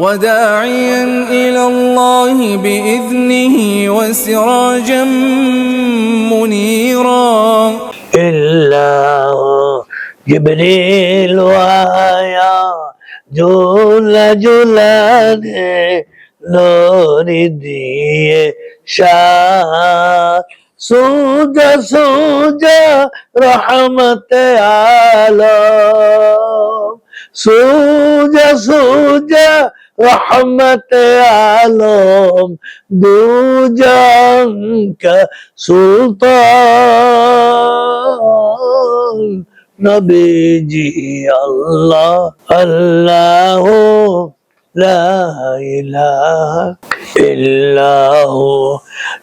وداعيا إلى الله بإذنه وسراجا منيرا. إلا جبريل وآيا جل جلال نور دیئے شاء سوجا سوجا رحمة عالم سوجا سوجا রহমত আলম দুজন কা সুলতান নবীজি আল্লাহ আল্লাহ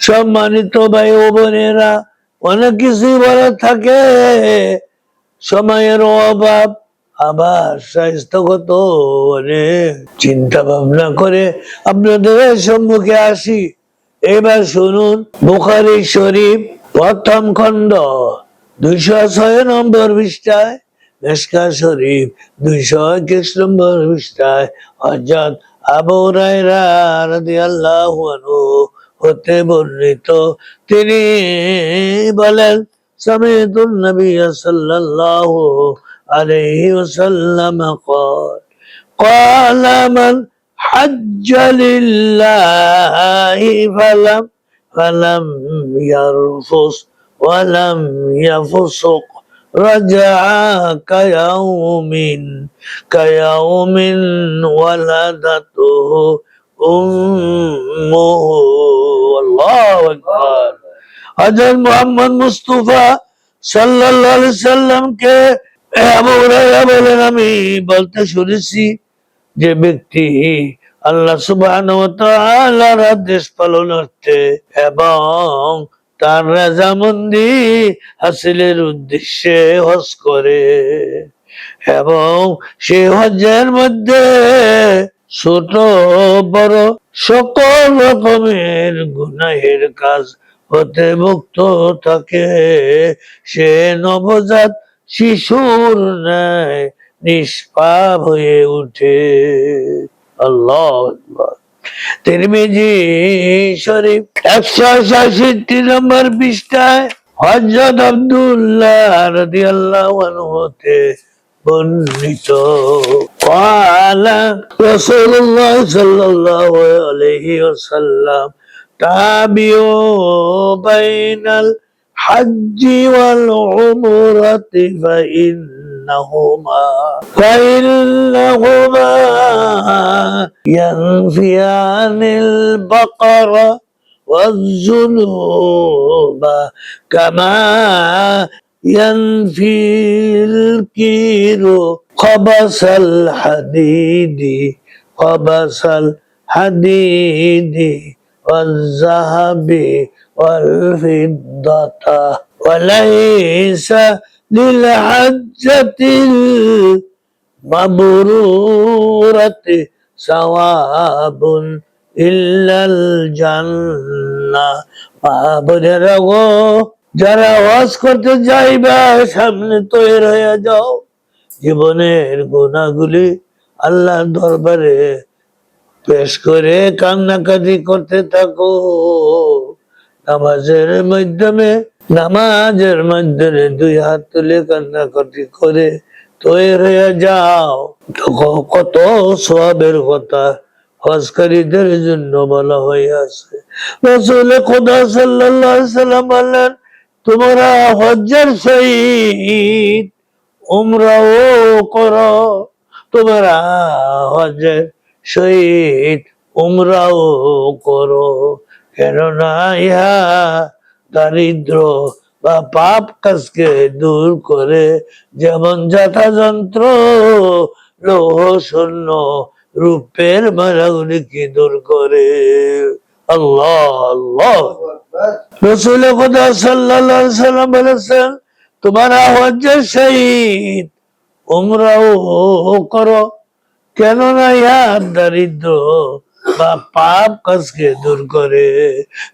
সম্মানিত ভাই ও বোনেরা, অনেক কিছুই বলার থাকে। সময়ের অভাব আবার স্বাস্থ্যগত অনেক চিন্তা ভাবনা করে আপনাদের সম্মুখে আসি। এবার শুনুন, বুখারি শরীফ, প্রথম খণ্ড, দুইশো ছয় নম্বর পৃষ্ঠায় মেসকা শরীফ, দুইশো একুশ নম্বর পৃষ্ঠায় হজরত আবু রায়রা রাদিয়াল্লাহু আনহু হতে বর্ণিত। তিনি বলেন, সমিতুন নবী সাল্লাল্লাহু عليه وسلم قال قال من حج لله فلم فلم يرفص ولم يفسق. رجع كيوم كيوم ولدته أمه. والله أكبر. أجل محمد مصطفى صلى الله عليه وسلم كي বলেন আমি বলতে শুনেছি যে ব্যক্তি আল্লাহ তাআলার আদেশ পালনার্থে এবং তার রাজামন্দি হাসিলের উদ্দেশ্যে হজ করে এবং সে হজের মধ্যে ছোট বড় সকল রকমের গুনাহের কাজ হতে মুক্ত থাকে। সে নবজাত শিশুর ন্যায় নিষ্পাপ হয়ে উঠে। আল্লাহ তিরমিজি শরীফ একশো ষাষট্টি নম্বর পৃষ্ঠায় হজরত আব্দুল্লাহ রদি আল্লাহ হতে বর্ণিত। কালা রসুল্লাহ সাল্লাল্লাহু আলাইহি ওয়াসাল্লাম তাবিও বাইনাল الحج والعمرة فإنهما فإنهما ينفيان البقر والذنوب كما ينفي الكير خبث الحديد خبث الحديد والذهب والفضة وليس للحجة المبرورة ثواب إلا الجنة মাহবুবেরা গো যারা ওয়াজ করতে যাইবা সামনে তৈরি হয়ে যাও জীবনের গুণাগুলি আল্লাহর দরবারে পেশ করে কান্নাকাটি করতে থাকো। নামাজের মাধ্যমে নামাজের মাধ্যমে দুই হাত তুলে কান্নাকাটি করে তৈরি হয়ে যাও। কত সবের কথা হজকারীদের জন্য বলা হয়ে আছে। রসুল খোদা সাল্লাম বললেন, তোমরা হজ্জের সহিত উমরাও করো। তোমরা হজ্জের সহিত উমরাও করো। কেননা ইহা দারিদ্র বা পাপ কাজকে দূর করে। যেমন যথাযন্ত্র লৌহ শূন্য রূপের মারাগুলিকে দূর করে? আল্লাহ আল্লাহ। রসুল খোদা আলাইহি সাল্লাম বলেছেন, তোমারা হজ্জের শহীদ, উমরাও করো। কেননা ইহার দারিদ্র বা পাপ কাজকে দূর করে।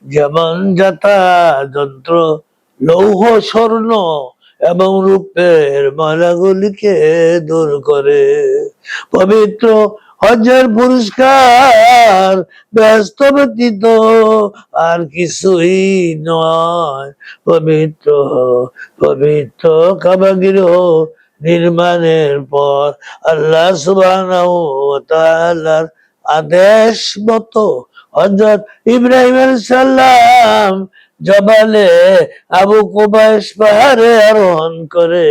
যেমন যাতা যন্ত্র, লৌহ, স্বর্ণ এবং রূপের মালাগুলিকে দূর করে। পবিত্র হজের পুরস্কার ব্যস্ত ব্যতীত আর কিছুই নয়। পবিত্র পবিত্র কাবাগির নির্মাণের পর আল্লাহ সুবহানাহু আদেশ মতো হযরত ইব্রাহিম সাল্লাম জবালে আবু কুবাইস পাহাড়ে আরোহণ করে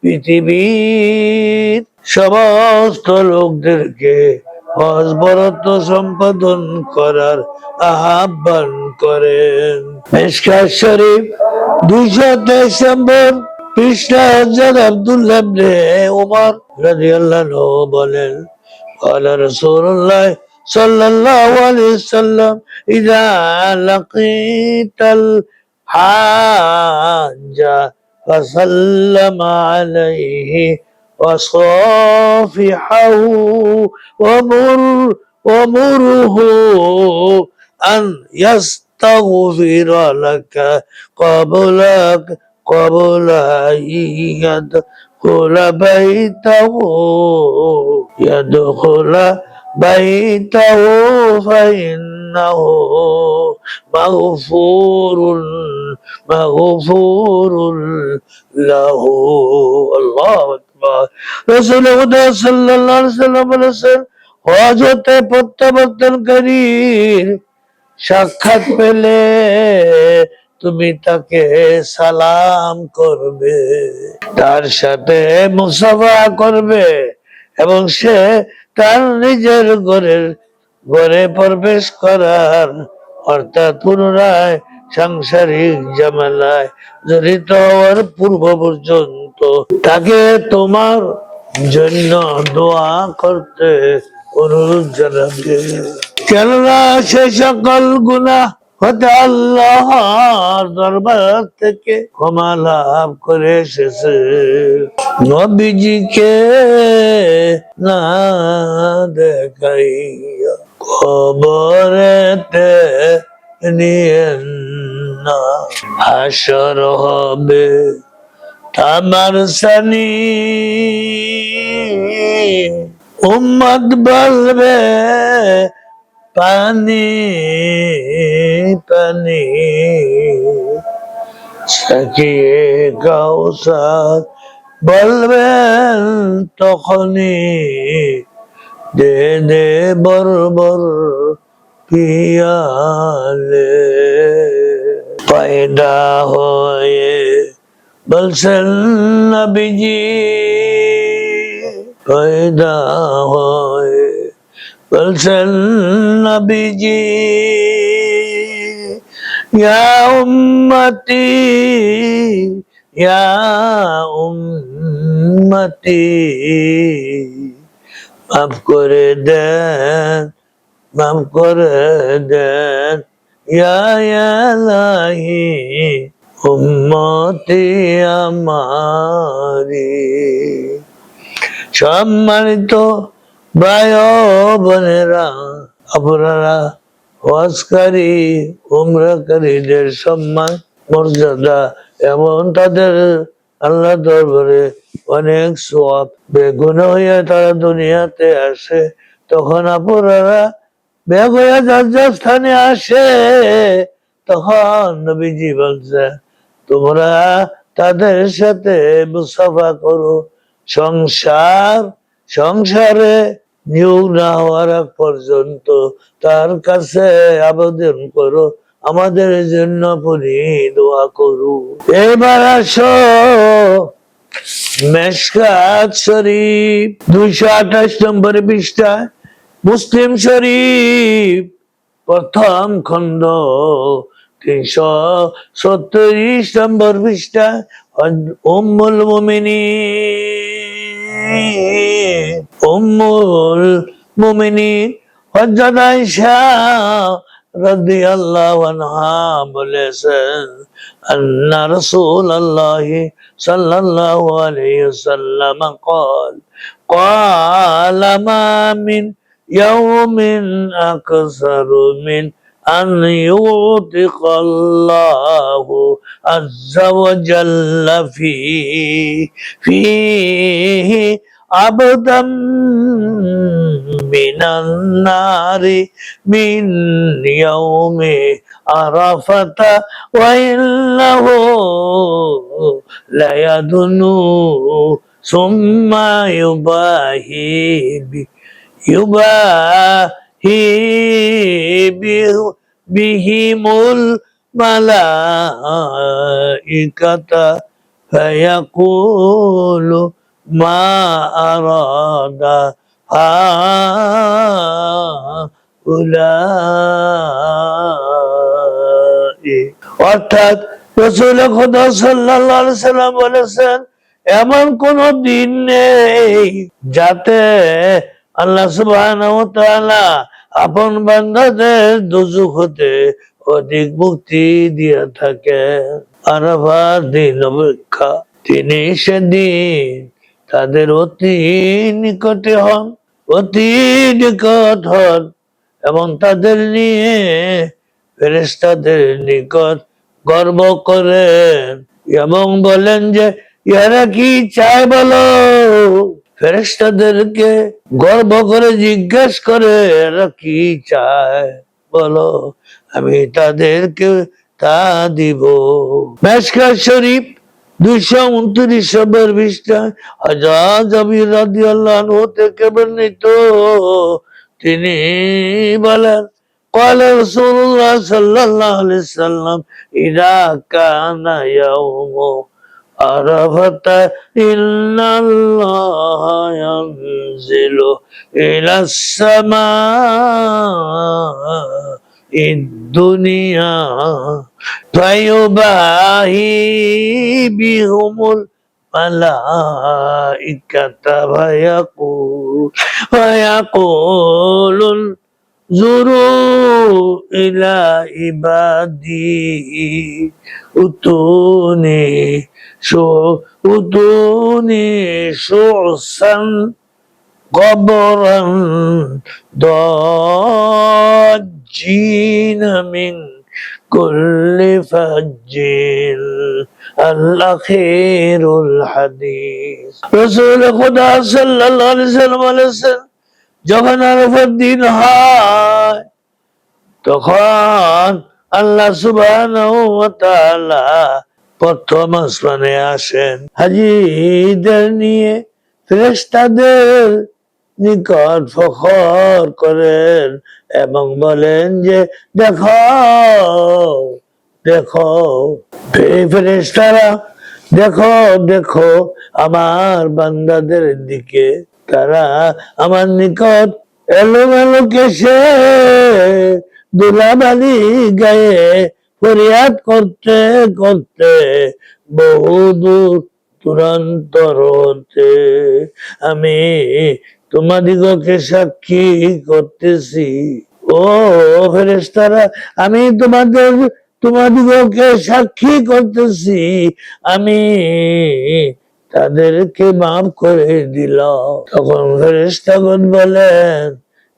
পৃথিবীর সমস্ত লোকদেরকে হজ সম্পাদন করার আহ্বান করেন। শরীফ দুইশো তেইশ পৃষ্ঠা হজরত আব্দুল্লাহ ইবনে ওমর রাদিয়াল্লাহু আনহু বলেন قال رسول الله صلى الله عليه وسلم إذا لقيت الحاج فسلم عليه وصافحه ومر ومره أن يستغفر لك قبل قبل أن يدخل بيته يدخل بيته فإنه مغفور مغفور له الله أكبر رسول الله صلى الله عليه وسلم বলেছেন হজতে প্রত্যাবর্তনকারীর সাক্ষাৎ পেলে তুমি তাকে সালাম করবে, তার সাথে মুসাফা করবে এবং সে তার নিজের ঘরের ঘরে প্রবেশ করার অর্থাৎ পুনরায় সাংসারিক ঝামেলায় জড়িত হওয়ার পূর্ব পর্যন্ত তাকে তোমার জন্য দোয়া করতে অনুরোধ জানাবে। কেননা সে সকল গুণা হতে আল্লাহর দরবার থেকে ক্ষমা লাভ করে এসেছে। নবীজিকে না দেখাইয়া খবরেতে নিয়েন না। হাসর হবে আমার সানি। উম্মত বলবে পানি পানি। সাকিয়ে কাউসার বলবেন তখনই দে দে বর বর পিয়ালে। পয়দা হয়ে বলছেন নবীজি, পয়দা হয়ে বলছেন নবীজি ইয়া উম্মতি ইয়া উম্মতি, মাফ করে দেন, মাফ করে দেন, ইয়া ইলাহি উম্মতি আমারি। সম্মানিত ভাই বোনেরা, আপনারা ওয়াজকারী উমরাকারীদের সম্মান, মর্যাদা এবং তাদের আল্লাহ দরবারে অনেক সোয়াব বেগুন হইয়া তারা দুনিয়াতে আসে, তখন আপনারা বেগ হইয়া যার যার স্থানে আসে, তখন নবীজি বলছে তোমরা তাদের সাথে মুসাফা করো। সংসার, সংসারে নিয়োগ না হওয়ার আগ পর্যন্ত। তার কাছে আবেদন করো, আমাদের জন্য পুরি দোয়া করু। এবার আসো, মেশকাত শরীফ, দুইশো আঠাশ নম্বর পৃষ্ঠা মুসলিম শরীফ, প্রথম খণ্ড, তিনশো সত্তরিশ নম্বর পৃষ্ঠা উম্মুল মুমিনী উম্মুল মুমিনিন হযরত আয়েশা রাদিয়াল্লাহু আনহা বলেছেন আন্না রাসূলুল্লাহ সাল্লাল্লাহু আলাইহি ওয়াসাল্লাম قال قال ما من يوم أكثر من أن يعتق الله عز وجل فيه فيه عبدا من النار من يوم عرفة وإنه ليدنو ثم يباهي بي يباهي به- بهم الملائكة فيقول মা আরাদা অর্থাৎ রসুল সাল্লাম বলেছেন, এমন কোন দিন নেই যাতে আল্লাহ সুবাহ আপন বান্ধাদের দুজু হতে অধিক মুক্তি দিয়ে থাকে আরফার দিন অপেক্ষা তিনি সেদিন তাদের অতি নিকটে হন, অতি নিকট হন, এবং তাদের নিয়ে ফেরেশতাদের নিকট গর্ব করেন এবং বলেন যে ইহারা কি চায় বলো? ফেরেশতাদেরকে গর্ব করে জিজ্ঞেস করে এরা কি চায় বলো? আমি তাদেরকে তা দিব। শরীফ দুইশো উনত্রিশ নম্বর পৃষ্ঠা হাজার জবির রাদি আল্লাহ থেকে বর্ণিত তিনি বলেন قال رسول الله صلى الله عليه وسلم إذا كان يوم عرفة إن الله ينزل إلى السماء الدنيا فيباهي بهم الملائكة ويقول ويقول زوروا إلى عبادي أتوني شو أتوني شعثا قبرا ضاجين من كل فج الأخير الحديث رسول خدا صلى الله عليه وسلم বলেছেন যখন আরফার দিন হয় তখন আল্লাহ সুবহানাহু ওয়া তাআলা প্রথম আসমানে আসেন হাজিদের নিয়ে ফেরেশতাদের নিকট ফখর করেন এবং বলেন যে, দেখো দেখো, হে ফেরেশতারা, দেখো দেখো, আমার বান্দাদের দিকে তারা আমার নিকট এলোমেলো কেসে দুলাবালি গায়ে ফরিয়াদ করতে করতে বহু দূর তুরান্তর হতে আমি তোমাদিগকে সাক্ষী করতেছি। ও ফেরেশতারা, আমি তোমাদের, তোমাদিগকে সাক্ষী করতেছি। আমি তাদেরকে মাফ করে দিল তখন ফেরেশতাগণ বলেন,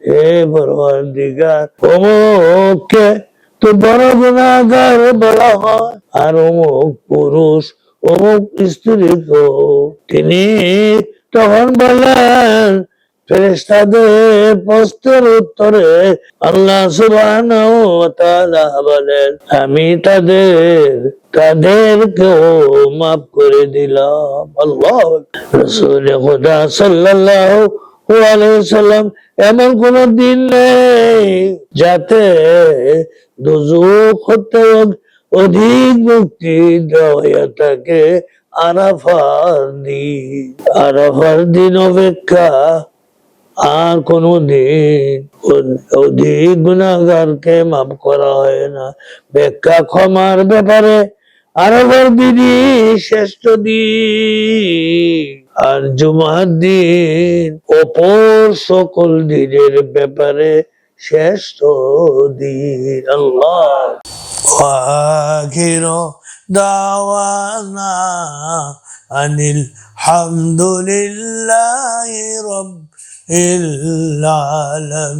হে পরওয়ারদিগার, অমুককে তো বড় গুণাগার বলা হয়। আর অমুক পুরুষ, অমুক স্ত্রীকে তিনি তখন বলেন প্রশ্নের উত্তরে আল্লাহ ওয়া বলেন, আমি তাদের, তাদেরকেও মাফ করে দিলাম। খুদা আলাইহি সাল্লাম এমন কোন দিন নেই যাতে দুজুক হতে অধিক মুক্তি দেওয়া থাকে আরাফার দিন আরাফার দিন অপেক্ষা আর কোনো দিন অধিক গুণাগারকে মাফ করা হয় না। ব্যাখ্যা ক্ষমার ব্যাপারে আর আবার দিদি শ্রেষ্ঠ দিন। আর জুমার দিন অপর সকল দিনের ব্যাপারে শ্রেষ্ঠ দিন। আল্লাহ। দাওয়ানা আনিল হামদুলিল্লাহ রব العالمين.